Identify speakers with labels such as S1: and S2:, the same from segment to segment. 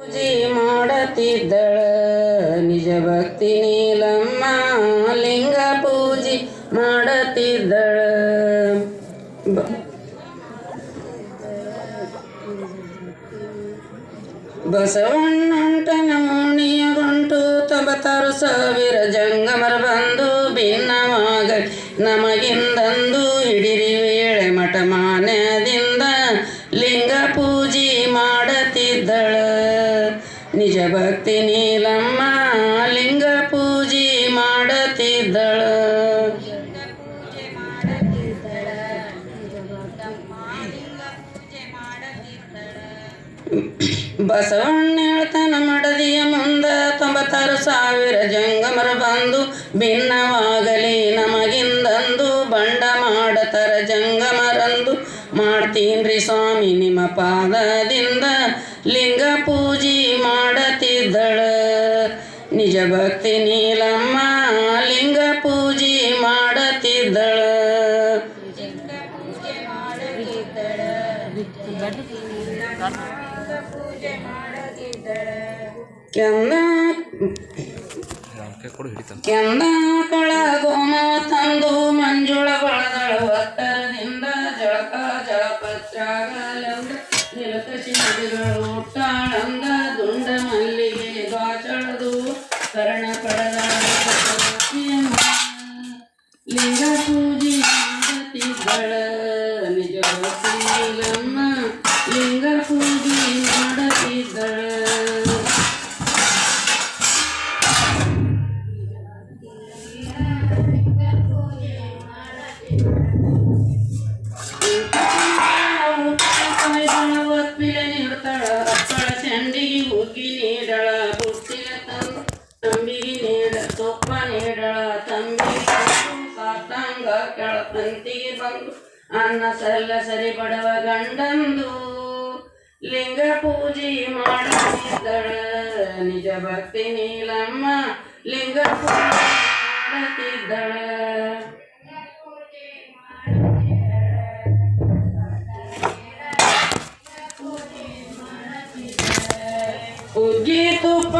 S1: ಪೂಜೆ ಮಾಡತಿದ್ದಳ. ನಿಜ ಭಕ್ತಿ ನೀಲಮ್ಮ, ಲಿಂಗ ಪೂಜಿ ಮಾಡತಿದ್ದಳ. ಬಸವಣ್ಣಂಟ ಬಸವಣ್ಣಂಟನ ಮುಣಿಯ ಗಂಟು ತೊಂಬತ್ತಾರು ಸಾವಿರ ಜಂಗಮರ ಬಂದು ಭಿನ್ನವಾಗ ನಮಗಿಂದಂದು ಹಿಡಿರಿ ಭಕ್ತಿ ನೀಲಮ್ಮ ಲಿಂಗ ಪೂಜೆ ಮಾಡತಿದ್ದಳ ಬಸವಣ್ಣ ಹೇಳ್ತಾನ ಮಡದಿಯ ಮುಂದ ತೊಂಬತ್ತಾರು ಸಾವಿರ ಜಂಗಮರ ಬಂದು ಭಿನ್ನವಾಗಲಿ ನಮಗಿಂದಂದು ಬಂಡ ಮಾಡತರ ಜಂಗಮರಂದು ಮಾಡ್ತೀನ್ರಿ ಸ್ವಾಮಿ ನಿಮ್ಮ ಪಾದದಿಂದ ಲಿಂಗ ಪೂಜೆ ಮಾಡತಿದ್ದಳ. ನಿಜ ಭಕ್ತಿ ನೀಲಮ್ಮ ಲಿಂಗ ಪೂಜೆ ಮಾಡತಿದ್ದಳ. ಕೆಂದ
S2: ಕೊಳ ಹಿಡಿತಾನೆ.
S1: ಕೆಂದ ಕಳ ಗೋಮ ತಂದು ಮಂಜುಳ ಬಳದಳ. ಒತ್ತರದಿಂದ ಜಳಕ ಜಳಪತ್ರಾಗಲೆಂದ ನಿಲಕಶಿ ನದಿಗಳು ಹುಟ್ಟಾಳಂದ ದುಂಡ ಮಲ್ಲಿಗೆ ಗಾಚಳದು ಕರ್ಣ ಪಡೆದ ಲಿಂಗ ಪೂಜೆ ಮಾಡತಿದ್ದಳ ನಿಜ ಭಕ್ತಿಲಮ್ಮ ಲಿಂಗ ಪೂಜೆ ಮಾಡತಿದ್ದಳ ಒಪ್ಪಿಗೆ ನೀಡ್ತಾಳ ಅಪ್ಪಳ ಚಂಡಿಗೆ ಹುಗ್ಗಿ ನೀಡಳ ಬುಟ್ಟಿಗೆ ತಂದು ತಂಬಿಗೆ ನೀಡ ತುಪ್ಪ ನೀಡಳ. ತಂಬಿಗೆ ತಂದು ಸಾಷ್ಟಾಂಗ ಕೆಳ ತಂತಿಗೆ ಬಂದು ಅನ್ನ ಸಲ್ಲ ಸರಿ ಬಡವ ಗಂಡಂದು. ಲಿಂಗ ಪೂಜೆ ಮಾಡುತ್ತಿದ್ದಳ ನಿಜ ಭಕ್ತಿ ನೀಲಮ್ಮ, ಲಿಂಗ ಪೂಜೆ ಮಾಡುತ್ತಿದ್ದಳ ಉಗ್ಗಿ ತುಪ್ಪ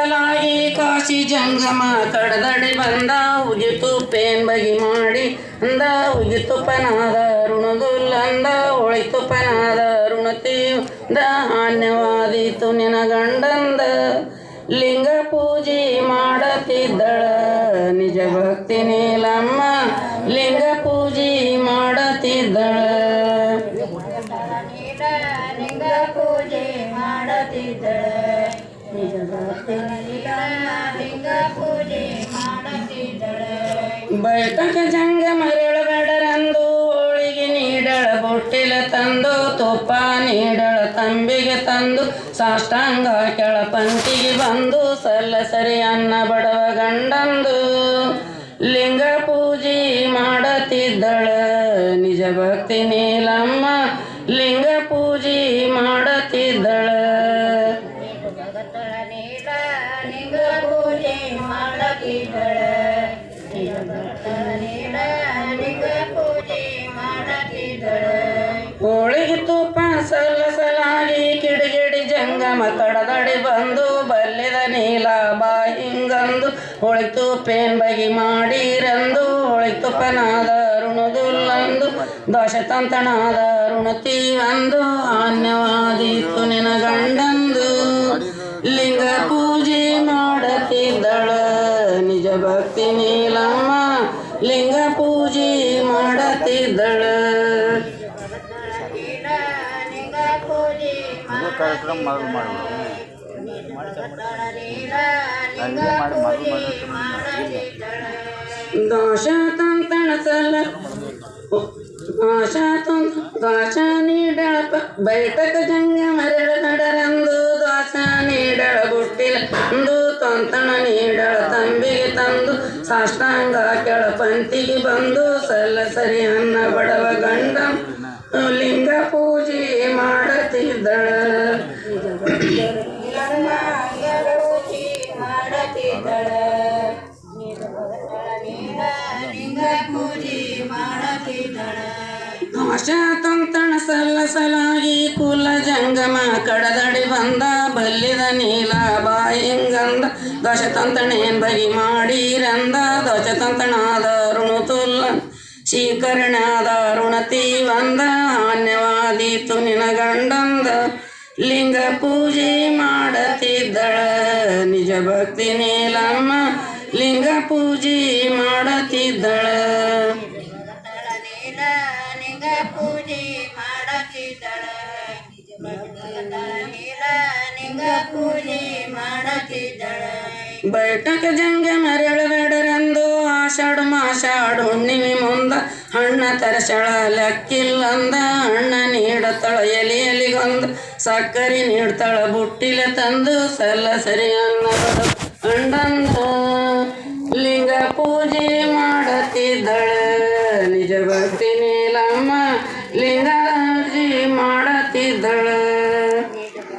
S1: ಸಲ್ಲಸಲಾಗಿ ಕಾಶಿ ಜಂಗಮ ಕಡದಡಿ ಬಂದ ಉಗಿತು ಪೇನ್ ಬಗಿ ಮಾಡಿ ಅಂದ ಉಗಿತು ಪನಾದ ಋಣದುಲ್ಲಂದ ಒಳಿತು ಪನಾದ ಋಣತಿ ಧಾನ್ಯವಾದೀತು ನಿನ ಗಂಡಂದ. ಲಿಂಗ ಪೂಜೆ ಮಾಡತಿದ್ದಳ ನಿಜ ಭಕ್ತಿ ನೀಲಮ್ಮ, ಲಿಂಗ ಪೂಜೆ ಮಾಡತಿದ್ದಳ.
S3: ಲಿಂಗ ಪೂಜೆ ಮಾಡತಿದ್ದಳ. ನಿಜ
S1: ಜಂಗ ಮರಳಬೇಡರಂದು ಹೋಳಿಗೆ ನೀಡಳ ಬೊಟ್ಟಿಲ ತಂದು, ತುಪ್ಪ ನೀಡಳ ತಂಬಿಗೆ ತಂದು, ಸಾಷ್ಟಾಂಗ ಕೆಳ ಪಂಕ್ತಿಗೆ ಬಂದು ಸಲ್ಲ ಸರಿ ಅನ್ನ ಬಡವ ಗಂಡಂದು. ಲಿಂಗ ಪೂಜೆ ಮಾಡತಿದ್ದಳ, ನಿಜ ಭಕ್ತಿ ನೀಲಮ್ಮ
S3: ನೀಲ ಲಿಂಗ ಪೂಜೆ ಮಾಡತಿದ್ದಳ
S1: ಹೋಳಿಗೆ ತುಪ್ಪ ಸಲಸಲಾಗಿ ಕಿಡಿಗಿಡಿ ಜಂಗಮ ತಡದಡಿ ಬಂದು ಬಲ್ಲಿದ ನೀಲ ಬಾಯಿಂಗಂದು ಹೋಳಿ ತುಪ್ಪೇನ್ ಬಗಿ ಮಾಡಿರಂದು ಹೋಳಿ ತುಪ್ಪನಾದ ಋಣದುಲ್ಲಂದು ದೋಷ ತಂತನಾದ ಅಂದು ಆನ್ಯವಾದೀತು ನಿನ ಗಂಡಂದು ಲಿಂಗ ಪೂಜೆ ಮಾಡತಿದ್ದಳ
S3: ನೀಲ ಲಿಂಗ ಪೂಜೆ
S2: ಕಾರ್ಯಕ್ರಮ ಮೊದಲು ಮಾಡಬೇಕು
S3: ಭಗತಳ ನೀಲ ಲಿಂಗ ಪೂಜೆ ಮಾಡತಿದ್ದಳ
S1: ದೋಷ ತಂತಣ ಸಲ. ದೋಷ ತಂತ ದೋಷ ನೀಡಳ ಪ- ಬೈಟಕ ಜಂಗ ಮರಳ ನಡರಂದು ದೋಷ ನೀಡಳ ಬುಟ್ಟಿಲ. ತಂತಣ ನೀಡಳ ತಂಬಿಗೆ ತಂದು ಸಾಷ್ಟಾಂಗ ಕೆಳ ಪಂತಿಗೆ ಬಂದು ಸಲ್ಲ ಸರಿ ಅನ್ನ ಬಡವ ಗಂಡ ಲಿಂಗ ಪೂಜೆ ಮಾಡತಿದ್ದಳ.
S3: ಮಾಡತಿದ್ದಳ. ನೀರು ಭಗತಳ ನೀಲ ಲಿಂಗ ಪೂಜೆ ಮಾಡತಿದ್ದಳ
S1: ದೋಷ ತಂತಣ ಸಲ್ಲ ಸಲಸಲಾಗಿ ಕುಲ ಜಂಗಮ ಕಡದಡಿ ಬಂದ ಬಲ್ಲಿದ ನೀಲ ಬಾಯಿಂಗಂದ ದಶತಂತಣೇನ್ ಬಗಿ ಮಾಡಿರಂದ ದಶತಂತಣಾದ ಋಣುತುಲ್ಲ ಶೀಕರಣಾದ ಋಣತಿ ಬಂದ ಹಾನ್ಯವಾದೀತು ನಿನ ಗಂಡಂದ ಲಿಂಗ ಪೂಜೆ ಮಾಡತಿದ್ದಳ ನಿಜ ಭಕ್ತಿ ನೀಲಮ್ಮ ಲಿಂಗ ಪೂಜೆ ಮಾಡತಿದ್ದಳ ಬೈಟಕ ಜಂಗ ಮರಳಬೇಡರೆಂದು ಆಷಾಢ ಮಾಷಾಢ ಹುಣ್ಣಿಮೆ ಮುಂದ ಹಣ್ಣ ತರಸಳ ಲಕ್ಕಿಲ್ಲಂದ ಹಣ್ಣ ನೀಡತಳ ಎಲಿ ಎಲಿಗೊಂದು ಸಕ್ಕರೆ ನೀಡ್ತಾಳ ಬುಟ್ಟಿಲ ತಂದು, ಸಲ್ಲ ಸರಿ ಅಂಡಂದ